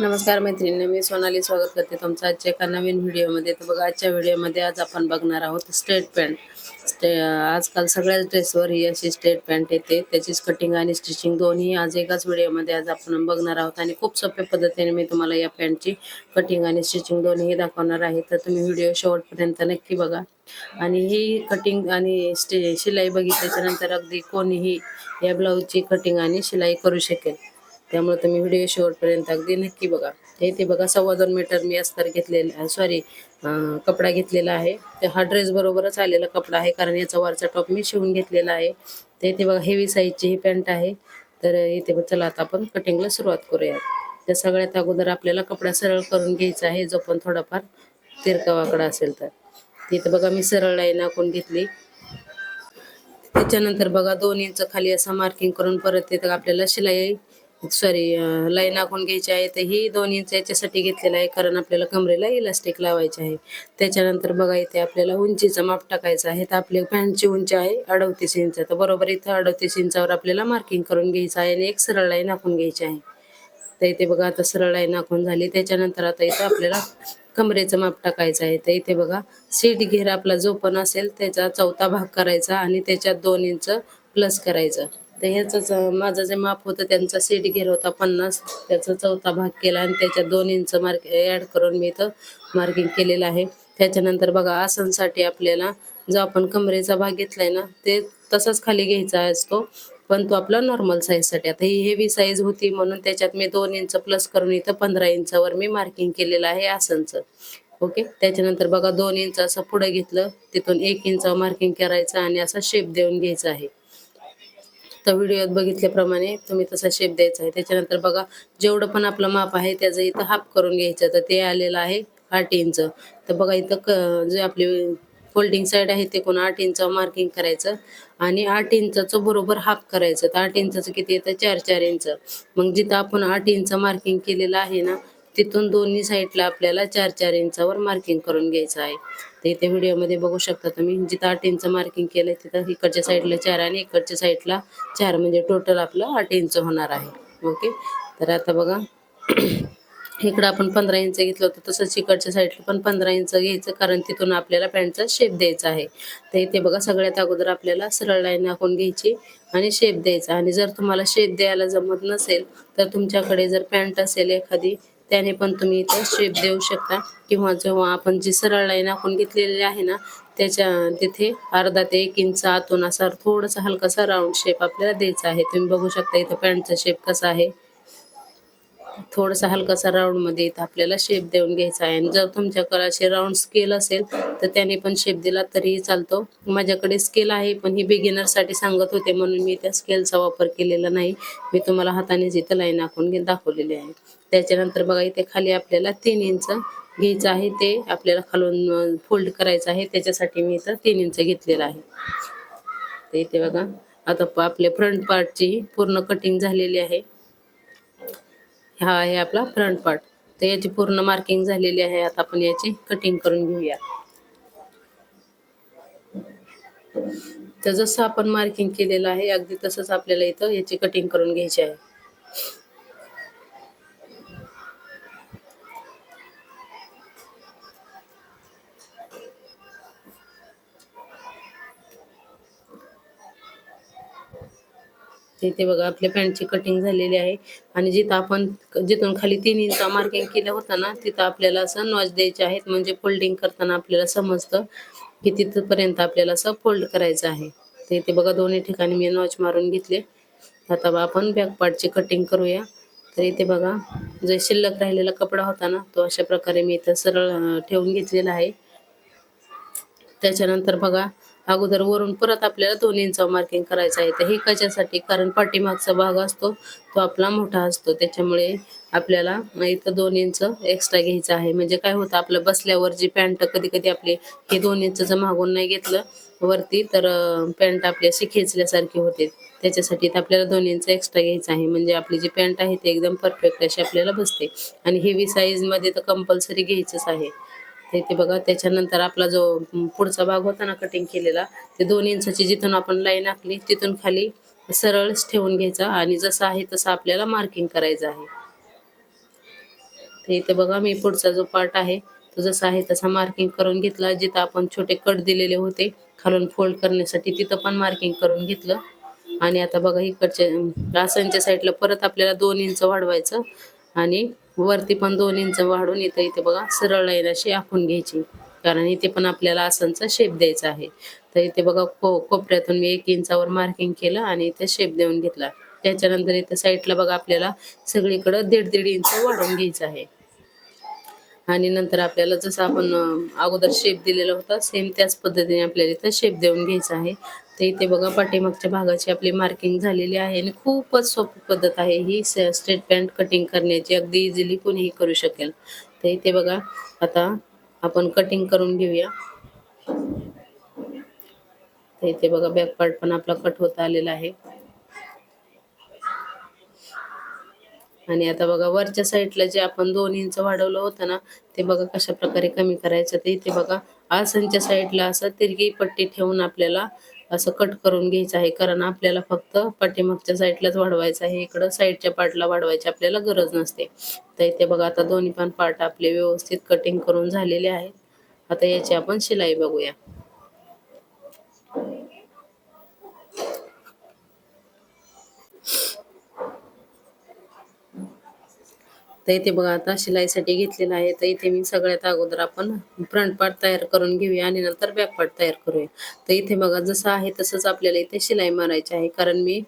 नमस्कार मैत्रिणी मी सोनाली स्वागत करते तुमचं आजच्या एका नवीन व्हिडिओमध्ये. तर बघा आजच्या व्हिडिओमध्ये आज आपण बघणार आहोत स्ट्रेट पॅन्ट स्टे आजकाल सगळ्याच ड्रेसवर ही अशी स्ट्रेट पॅन्ट येते. त्याचीच कटिंग आणि स्टिचिंग दोन्ही आज एकाच व्हिडिओमध्ये आज आपण बघणार आहोत. आणि खूप सोप्या पद्धतीने मी तुम्हाला या पॅन्टची कटिंग आणि स्टिचिंग दोन्ही दाखवणार आहे. तर तुम्ही व्हिडिओ शेवटपर्यंत नक्की बघा. आणि ही कटिंग आणि स्टे शिलाई बघितल्याच्या नंतर अगदी कोणीही या ब्लाऊजची कटिंग आणि शिलाई करू शकेल. त्यामुळे तुम्ही व्हिडिओ शेवटपर्यंत अगदी नक्की बघा. इथे बघा सव्वा दोन मीटर मी अस्तर घेतलेला सॉरी कपडा घेतलेला आहे. ते हा ड्रेस बरोबरच आलेला कपडा आहे कारण याचा वरचा टॉप मी शिवून घेतलेला आहे. तर इथे बघा हेवी साईजची ही पॅन्ट आहे. तर इथे बघ चला आता आपण कटिंगला सुरुवात करूया त्या सगळ्यात अगोदर आपल्याला कपडा सरळ करून घ्यायचा आहे जो पण थोडाफार तिरकावाकडा असेल तर. तिथे बघा मी सरळ लाईन आखून घेतली. त्याच्यानंतर बघा दोन इंच खाली असं मार्किंग करून परत तिथं आपल्याला शिलाई सॉरी लाईन आखून घ्यायची आहे तर ही दोन इंच याच्यासाठी घेतलेलं आहे कारण आपल्याला कमरेला इलास्टिक लावायचे आहे. त्याच्यानंतर बघा इथे आपल्याला उंचीचं माप टाकायचं आहे. तर आपली पॅन्टची उंची आहे अडतीस इंच. तर बरोबर इथं अडतीस इंचावर आपल्याला मार्किंग करून घ्यायचं आहे आणि एक सरळ लाईन आखून घ्यायची आहे. तर इथे बघा आता सरळ लाईन आखून झाली. त्याच्यानंतर आता इथं आपल्याला कमरेचं माप टाकायचं आहे. तर इथे बघा सीट घेर आपला जो पण असेल त्याचा चौथा भाग करायचा आणि त्याच्यात दोन इंच प्लस करायचं. तर ह्याचंच माझं जे माप होतं त्यांचा सीट घेर होता पन्नास. त्याचा चौथा भाग केला आणि त्याच्यात दोन इंच मार्क ॲड करून मी इथं मार्किंग केलेलं आहे. त्याच्यानंतर बघा आसनसाठी आपल्याला जो आपण कमरेचा भाग घेतलाय ना ते तसाच खाली घ्यायचा असतो. पण तो आपला नॉर्मल साईजसाठी आता ही हेवी साईज होती म्हणून त्याच्यात मी दोन इंच प्लस करून इथं पंधरा इंचावर मी मार्किंग केलेलं आहे आसनचं. ओके त्याच्यानंतर बघा दोन इंच असं पुढे घेतलं. तिथून एक इंचावर मार्किंग करायचं आणि असा शेप देऊन घ्यायचा आहे. तर व्हिडिओत बघितल्याप्रमाणे तुम्ही तसा शेप द्यायचा आहे. त्याच्यानंतर बघा जेवढं पण आपलं माप आहे त्याचं इथं हाफ करून घ्यायचं. तर ते आलेलं आहे आठ इंच तर बघा इथं क जे आपली फोल्डिंग साईड आहे ते कोण आठ इंच मार्किंग करायचं. आणि आठ इंचाचं बरोबर हाफ करायचं. तर आठ इंचाचं किती येतं? चार चार इंच मग जिथं आपण आठ इंच मार्किंग केलेलं आहे ना तिथून दोन्ही साईडला आपल्याला चार चार इंचावर मार्किंग करून घ्यायचं आहे. तर इथे व्हिडिओमध्ये बघू शकता तुम्ही जिथं आठ इंच मार्किंग केलंय तिथं इकडच्या साईडला चार आणि इकडच्या साईडला चार म्हणजे टोटल आपलं आठ इंच होणार आहे. ओके? तर आता बघा इकडं आपण पंधरा इंच घेतलं होतं तसंच इकडच्या साईडला पण पंधरा इंच घ्यायचं कारण तिथून आपल्याला पॅन्टचा शेप द्यायचा आहे. तर इथे बघा सगळ्यात अगोदर आपल्याला सरळ लाईन आखून घ्यायची आणि शेप द्यायचा. आणि जर तुम्हाला शेप द्यायला जमत नसेल तर तुमच्याकडे जर पॅन्ट असेल एखादी त्याने पण तुम्ही इथं शेप देऊ शकता. किंवा जेव्हा आपण जी सरळ लाईन आपण घेतलेली आहे ना त्याच्या तिथे अर्धा ते एक इंच आतून असा थोडासा हलकासा राऊंड शेप आपल्याला द्यायचा आहे. तुम्ही बघू शकता इथं पॅन्टचा शेप कसा आहे. थोडासा हलकासा राऊंडमध्ये इथं आपल्याला शेप देऊन घ्यायचा आहे. आणि जर तुमच्याकडे असे राऊंड स्केल असेल तर त्याने पण शेप दिला तरीही चालतो. माझ्याकडे स्केल आहे पण ही बिगिनरसाठी सांगत होते म्हणून मी त्या स्केलचा वापर केलेला नाही. मी तुम्हाला हाताने इथं लाईन आखून घे- दाखवलेली आहे. त्याच्यानंतर बघा इथे खाली आपल्याला तीन इंच घ्यायचं आहे. ते आपल्याला खालून फोल्ड करायचं आहे. त्याच्यासाठी मी इथं तीन इंच घेतलेलं आहे. ते इथे बघा आता आपले फ्रंट पार्टची पूर्ण कटिंग झालेली आहे. हा आहे आपला फ्रंट पार्ट तर याची पूर्ण मार्किंग झालेली आहे. आता आपण याची कटिंग करून घेऊया. तर जसं आपण मार्किंग केलेलं आहे अगदी तसंच आपल्याला इथं याची कटिंग करून घ्यायची आहे. इथे बघा आपल्या पॅन्टची कटिंग झालेली आहे. आणि जिथं आपण जिथून खाली तीन इंच मार्किंग केलं होतं ना तिथं आपल्याला असं नॉच द्यायचे आहेत. म्हणजे फोल्डिंग करताना आपल्याला समजतं की तिथपर्यंत आपल्याला असं फोल्ड करायचं आहे. तर इथे बघा दोन्ही ठिकाणी मी नॉच मारून घेतले. आता बा आपण बॅक पार्टची कटिंग करूया. तर इथे बघा जे शिल्लक राहिलेला कपडा होता ना तो अशा प्रकारे मी इथं सरळ ठेवून घेतलेला आहे. त्याच्यानंतर बघा अगोदर वरून परत आपल्याला दोन मार्किंग करायचं आहे. तर हे कशासाठी? कारण पाठीमागचा भाग असतो तो आपला मोठा असतो. त्याच्यामुळे आपल्याला इथं दोन इंच एक्स्ट्रा घ्यायचं आहे. म्हणजे काय होतं आपलं बसल्यावर जी पॅन्ट कधी कधी आपली हे दोन इंच मागून नाही घेतलं वरती तर पॅन्ट आपली अशी खेचल्यासारखी होते. त्याच्यासाठी आपल्याला दोन इंच एक्स्ट्रा घ्यायचं आहे. म्हणजे आपली जी पॅन्ट आहे ती एकदम परफेक्ट अशी आपल्याला बसते. आणि हेवी साईजमध्ये तर कंपल्सरी घ्यायचंच आहे. तर इथे बघा. त्याच्यानंतर आपला जो पुढचा भाग होता ना कटिंग केलेला ते दोन इंचाची जिथून आपण लाईन आखली तिथून खाली सरळ ठेवून घ्यायचा आणि जसं आहे तसं आपल्याला मार्किंग करायचं आहे. तर इथे बघा मी पुढचा जो पार्ट आहे तो जसा आहे तसा मार्किंग करून घेतला. जिथं आपण छोटे कट दिलेले होते खालून फोल्ड करण्यासाठी तिथं पण मार्किंग करून घेतलं. आणि आता बघा इकडच्या आसनच्या साईडला परत आपल्याला दोन इंच वाढवायचं आणि वरती पण दोन इंच वाढून इथं इथे बघा सरळ लाईन अशी आखून घ्यायची. कारण इथे पण आपल्याला आसनचा शेप द्यायचा आहे. तर इथे बघा को कोपऱ्यातून मी एक इंचावर मार्किंग केलं आणि इथे शेप देऊन घेतला. त्याच्यानंतर इथे साईडला बघा आपल्याला सगळीकडं दीड दीड इंच वाढवून घ्यायचं आहे. आणि नंतर आपल्याला जसं आपण अगोदर शेप दिलेला होता सेम त्याच पद्धतीने आपल्याला इथं शेप देऊन घ्यायचा आहे. तर इथे बघा पाठीमागच्या भागाची आपली मार्किंग झालेली आहे आणि खूपच सोपी पद्धत आहे ही स्ट्रेट पॅन्ट कटिंग करण्याची. अगदी इझिली कोणीही करू शकेल. तर इथे बघा आता आपण कटिंग करून घेऊया. तर इथे बघा बॅक पार्ट पण आपला कट होता आलेला आहे. आणि आता बघा वरच्या साईडला जे आपण दोन इंच वाढवलं होतं ना ते बघा कशा प्रकारे कमी करायचं. ते इथे बघा आसनच्या साईडला असं तिरकी पट्टी ठेवून आपल्याला असं कट करून घ्यायचं आहे. कारण आपल्याला फक्त पाठीमागच्या साईडलाच वाढवायचं आहे. इकडं साईडच्या पार्टला वाढवायची आपल्याला गरज नसते. तर इथे बघा आता दोन्ही पण पार्ट आपले व्यवस्थित कटिंग करून झालेले आहेत. आता याची आपण शिलाई बघूया. तर इथे बघा आता शिलाईसाठी घेतलेला आहे. तर इथे मी सगळ्यात अगोदर आपण फ्रंट पार्ट तयार करून घेऊया आणि नंतर बॅक पार्ट तयार करूया. तर इथे बघा जसं आहे तसंच आपल्याला इथे शिलाई मारायची आहे. कारण मी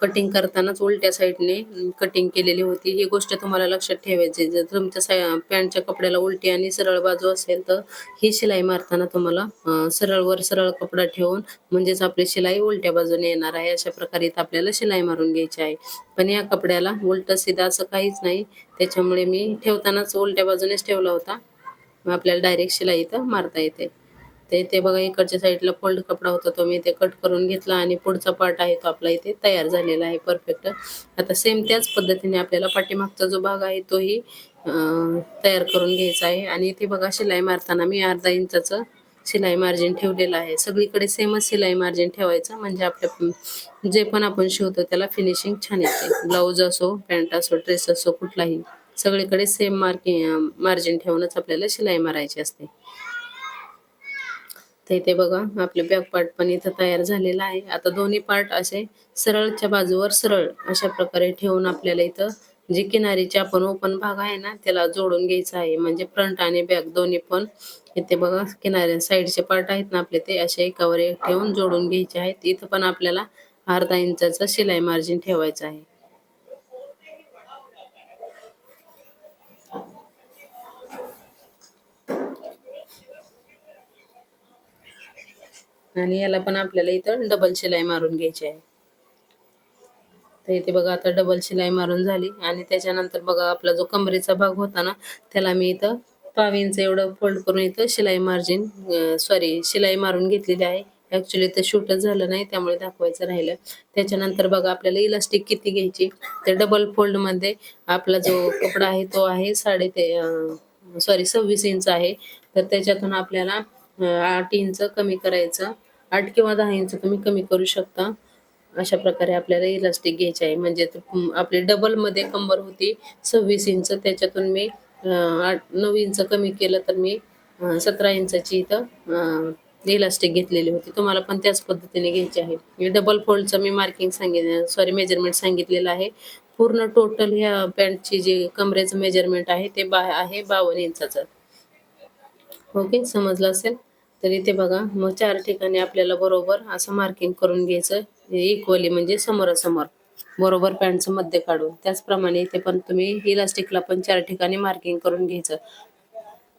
कटिंग करतानाच उलट्या साईडने कटिंग केलेली होती. ही गोष्ट तुम्हाला लक्षात ठेवायची जर तुमच्या साय पॅन्टच्या कपड्याला उलटी आणि सरळ बाजू असेल तर ही शिलाई मारताना तुम्हाला सरळ वर सरळ कपडा ठेवून म्हणजेच आपली शिलाई उलट्या बाजूने येणार आहे. अशा प्रकारे आपल्याला शिलाई मारून घ्यायची आहे. पण या कपड्याला उलट सीधा असं काहीच नाही. त्याच्यामुळे मी ठेवतानाच उलट्या बाजूनेच ठेवला होता. मग आपल्याला डायरेक्ट शिलाई इथं मारता येते. ते ते बघा इकडच्या साईडला फोल्ड कपडा होता तो मी ते कट करून घेतला आणि पुढचा पार्ट आहे तो आपला इथे तयार झालेला आहे परफेक्ट आता सेम त्याच पद्धतीने आपल्याला पाठीमागचा जो भाग आहे तोही तयार करून घ्यायचा आहे. आणि इथे बघा शिलाई मारताना मी अर्धा इंचाचं शिलाई मार्जिन ठेवलेलं आहे. सगळीकडे सेमच शिलाई मार्जिन ठेवायचं. म्हणजे आपल्या जे पण आपण शिवतो त्याला फिनिशिंग छान येते. ब्लाऊज असो पॅन्ट असो ड्रेस असो कुठलाही. सगळीकडे सेम मार्किंग मार्जिन ठेवूनच आपल्याला शिलाई मारायची असते. तर इथे बघा आपले बॅक पार्ट पण इथं तयार झालेला आहे. आता दोन्ही पार्ट असे सरळच्या बाजूवर सरळ अशा प्रकारे ठेवून आपल्याला इथं जे किनारीची आपण ओपन भाग आहे ना त्याला जोडून घ्यायचा आहे. म्हणजे फ्रंट आणि बॅक दोन्ही पण इथे बघा किनाऱ्या साईडचे पार्ट आहेत ना आपले ते असे एकावर एक ठेवून जोडून घ्यायचे आहेत. इथं पण आपल्याला अर्धा इंचाचा शिलाई मार्जिन ठेवायचं आहे. आणि याला पण आपल्याला इथं डबल शिलाई मारून घ्यायची आहे. तर इथे बघा आता डबल शिलाई मारून झाली. आणि त्याच्यानंतर बघा आपला जो कमरेचा भाग होता ना त्याला मी इथं पाव इंच एवढं फोल्ड करून इथं शिलाई मार्जिन सॉरी शिलाई मारून घेतलेली आहे. ऍक्च्युली ते शूटच झालं नाही त्यामुळे दाखवायचं राहिलं. त्याच्यानंतर बघा आपल्याला इलास्टिक किती घ्यायची? तर डबल फोल्डमध्ये आपला जो कपडा आहे तो आहे साडे ते सॉरी सव्वीस इंच आहे. तर त्याच्यातून आपल्याला आठ इंच कमी करायचं आठ किंवा दहा इंच तुम्ही कमी करू शकता. अशा प्रकारे आपल्याला इलास्टिक घ्यायचे आहे. म्हणजे आपली डबलमध्ये कंबर होती सव्वीस इंच त्याच्यातून मी आठ नऊ इंच कमी केलं तर मी सतरा इंचाची इथं इलास्टिक घेतलेली होती. तुम्हाला पण त्याच पद्धतीने घ्यायची आहे. डबल फोल्डचं मी मार्किंग सांगितलं सॉरी मेजरमेंट सांगितलेलं आहे. पूर्ण टोटल ह्या पॅन्टची जे कमरेचं मेजरमेंट आहे ते बा आहे बावन्न इंचाचं ओके समजलं असेल? तर इथे बघा मग चार ठिकाणी आपल्याला बरोबर असं मार्किंग करून घ्यायचं. इक्वली म्हणजे समोरासमोर. बरोबर पॅन्टचं मध्य काढून. त्याचप्रमाणे इथे पण तुम्ही इलास्टिकला पण चार ठिकाणी मार्किंग करून घ्यायचं.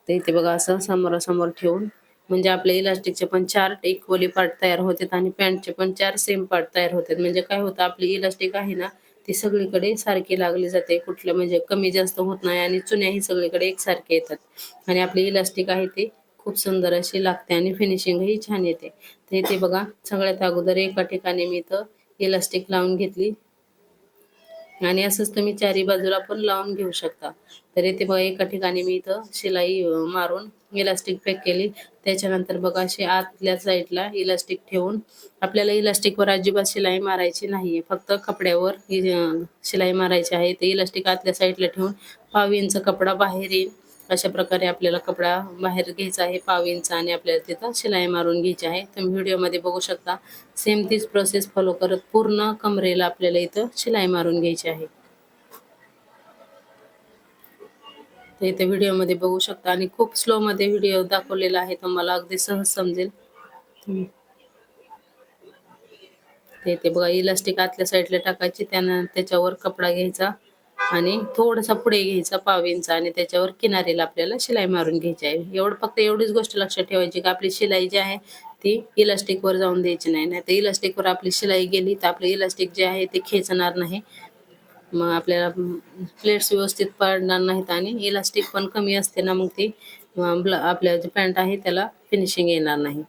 तर इथे बघा असं समोरासमोर ठेवून म्हणजे आपल्या इलास्टिकचे पण चार इक्वली पार्ट तयार होतात आणि पॅन्टचे पण चार सेम पार्ट तयार होतात. म्हणजे काय होतं आपली इलास्टिक आहे ना ती सगळीकडे सारखी लागली जाते. कुठलं म्हणजे कमी जास्त होत नाही आणि चुन्याही सगळीकडे एकसारखे येतात. आणि आपली इलास्टिक आहे ती खूप सुंदर अशी लागते आणि फिनिशिंगही छान येते. तर इथे बघा सगळ्यात अगोदर एका ठिकाणी मी इथं इलास्टिक लावून घेतली. आणि असंच तुम्ही चारी बाजूला पण लावून घेऊ शकता. तर इथे बघा एका ठिकाणी मी इथं शिलाई मारून इलास्टिक पॅक केली. त्याच्यानंतर बघा अशी आतल्या साईडला इलास्टिक ठेवून आपल्याला इलास्टिकवर अजिबात शिलाई मारायची नाहीये. फक्त कपड्यावर शिलाई मारायची आहे. ते इलास्टिक आतल्या साईडला ठेवून पाव इंच कपडा बाहेर येईल अशा प्रकारे आपल्याला कपडा बाहेर घ्यायचा आहे पाव इंच आणि आपल्याला तिथं शिलाई मारून घ्यायची आहे. तुम्ही व्हिडिओमध्ये बघू शकता सेम तीच प्रोसेस फॉलो करत पूर्ण कमरेला आपल्याला इथं शिलाई मारून घ्यायची आहे. तर इथे व्हिडिओमध्ये बघू शकता आणि खूप स्लोमध्ये व्हिडिओ दाखवलेला आहे तुम्हाला अगदी सहज समजेल. ते ते बघा इलास्टिक आतल्या साईडला टाकायची त्यानं त्याच्यावर कपडा घ्यायचा. आणि थोडासा पुढे घ्यायचा पाव इंच आणि त्याच्यावर किनारीला आपल्याला शिलाई मारून घ्यायची आहे. एवढं फक्त एवढीच गोष्ट लक्षात ठेवायची की आपली शिलाई जी आहे ती इलास्टिकवर जाऊन द्यायची नाही. नाही तर इलास्टिकवर आपली शिलाई गेली तर आपलं इलास्टिक जे आहे ते खेचणार नाही. मग आपल्याला प्लेट्स व्यवस्थित पडणार नाहीत आणि इलास्टिक पण कमी असते ना मग ती ब्ल- आपल्या जे पॅन्ट आहे त्याला फिनिशिंग येणार नाही.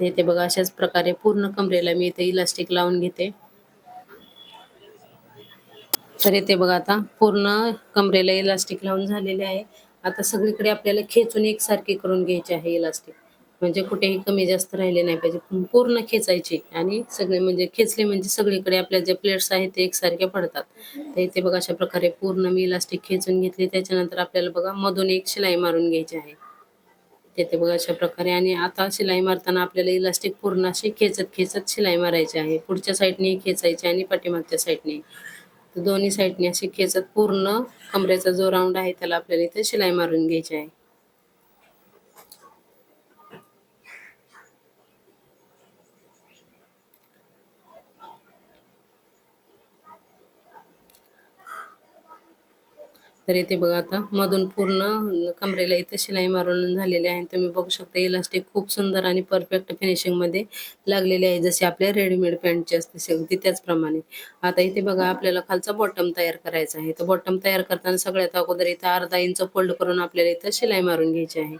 ते इथे बघा अशाच प्रकारे पूर्ण कमरेला मी इथे इलास्टिक लावून घेते. तर येते बघा आता पूर्ण कमरेला इलास्टिक लावून झालेले आहे. आता सगळीकडे आपल्याला खेचून एकसारखी करून घ्यायची आहे इलास्टिक म्हणजे कुठेही कमी जास्त राहिले नाही पाहिजे. पूर्ण खेचायचे आणि सगळे म्हणजे खेचले म्हणजे सगळीकडे आपल्या जे प्लेट्स आहेत ते एकसारखे पडतात. तर इथे बघा अशा प्रकारे पूर्ण मी इलास्टिक खेचून घेतली. त्याच्यानंतर आपल्याला बघा मधून एक शिलाई मारून घ्यायची आहे. तेथे बघा अशा प्रकारे आणि आता शिलाई मारताना आपल्याला इलास्टिक पूर्ण अशी खेचत खेचत शिलाई मारायची आहे. पुढच्या साईडने खेचायची आणि पाठीमागच्या साईडने तर दोन्ही साईडने अशी खेचत पूर्ण कमरेचा जो राऊंड आहे त्याला आपल्याला इथे शिलाई मारून घ्यायची आहे. तर इथे बघा आता मधून पूर्ण कमरेला इथे शिलाई मारून झालेली आहे. तुम्ही बघू शकता इलास्टिक खूप सुंदर आणि परफेक्ट फिनिशिंगमध्ये लागलेली आहे. जसे आपल्या रेडीमेड पॅन्टची असते शेवटी त्याचप्रमाणे. आता इथे बघा आपल्याला खालचा बॉटम तयार करायचा आहे. तर बॉटम तयार करताना सगळ्यात अगोदर इथं अर्धा इंच फोल्ड करून आपल्याला इथं शिलाई मारून घ्यायची आहे.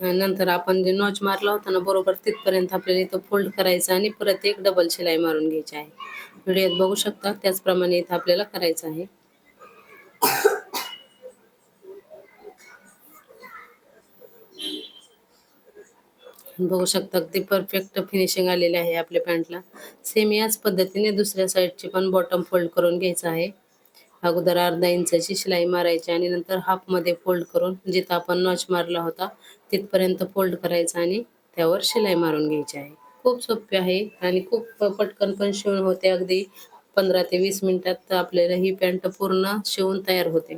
नंतर आपण जे नॉच मारला होता ना बरोबर तिथपर्यंत आपल्याला इथं फोल्ड करायचं आणि परत एक डबल शिलाई मारून घ्यायची आहे. व्हिडिओत बघू शकता त्याचप्रमाणे इथं आपल्याला करायचं आहे. बघू शकता अगदी परफेक्ट फिनिशिंग आलेले आहे आपल्या पॅन्टला सेम याच पद्धतीने दुसऱ्या साईडची पण बॉटम फोल्ड करून घ्यायचं आहे. अगोदर अर्धा इंचाची शिलाई मारायची आणि नंतर हाफमध्ये फोल्ड करून जिथं आपण नॉच मारला होता तिथपर्यंत फोल्ड करायचा आणि त्यावर शिलाई मारून घ्यायची आहे. खूप सोपे आहे आणि खूप पटकन पण शिवून होते. अगदी पंधरा ते वीस मिनिटात आपल्याला ही पॅन्ट पूर्ण शिवून तयार होते.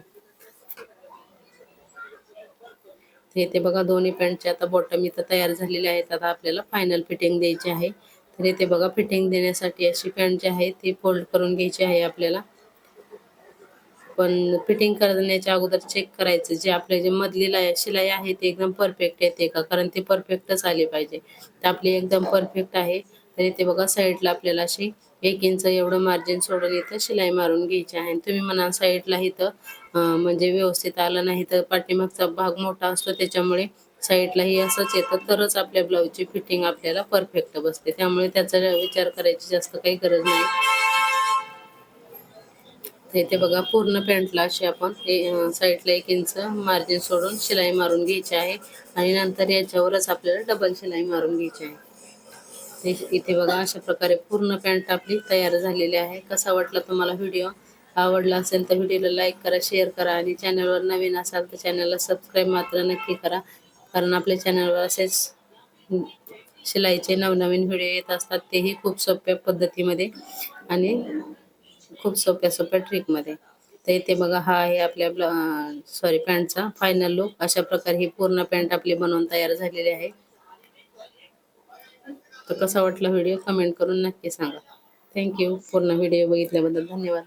ते इथे बघा दोन्ही पॅन्टचे आता बॉटम इथं तयार झालेले आहेत. आता आपल्याला फायनल फिटिंग द्यायची आहे. तर इथे बघा फिटिंग देण्यासाठी अशी पॅन्ट जी आहे ती फोल्ड करून घ्यायची आहे आपल्याला. पण फिटिंग करण्याच्या अगोदर चेक करायचं. जे आपले जे मधली लाय शिलाई आहे ती एकदम परफेक्ट येते का? कारण ते परफेक्टच आली पाहिजे. तर आपली एकदम परफेक्ट आहे. तर इथे बघा साईडला आपल्याला अशी एक इंच एवढं मार्जिन सोडून इथं शिलाई मारून घ्यायची आहे. तुम्ही म्हणा साईडला इथं म्हणजे व्यवस्थित आलं नाही तर पाठीमागचा भाग मोठा असतो. त्याच्यामुळे साईडलाही असंच येतं. तरच आपल्या ब्लाऊजची फिटिंग आपल्याला परफेक्ट बसते. त्यामुळे त्याचा विचार करायची जास्त काही गरज नाही. तर इथे बघा पूर्ण पॅन्टला अशी आपण साईडला एक इंच मार्जिन सोडून शिलाई मारून घ्यायची आहे. आणि नंतर याच्यावरच आपल्याला डबल शिलाई मारून घ्यायची आहे. ते- इथे बघा अशा प्रकारे पूर्ण पॅन्ट आपली तयार झालेली आहे. कसा वाटला तुम्हाला व्हिडिओ? आवडला असेल तर व्हिडिओला लाईक करा शेअर करा आणि चॅनलवर नवीन असाल तर चॅनलला सबस्क्राईब मात्र नक्की करा. कारण आपल्या चॅनलवर असेच शिलाईचे नवनवीन व्हिडिओ येत असतात तेही खूप सोप्या पद्धतीमध्ये. आणि खूप सोप्या सोप्या ट्रिकमध्ये तर इथे बघा हा आहे आपल्या सॉरी पॅन्टचा फायनल लुक अशा प्रकारे ही पूर्ण पॅन्ट आपली बनवून तयार झालेली आहे. तर कसा वाटला व्हिडिओ कमेंट करून नक्की सांगा. थँक्यू पूर्ण व्हिडिओ बघितल्याबद्दल धन्यवाद.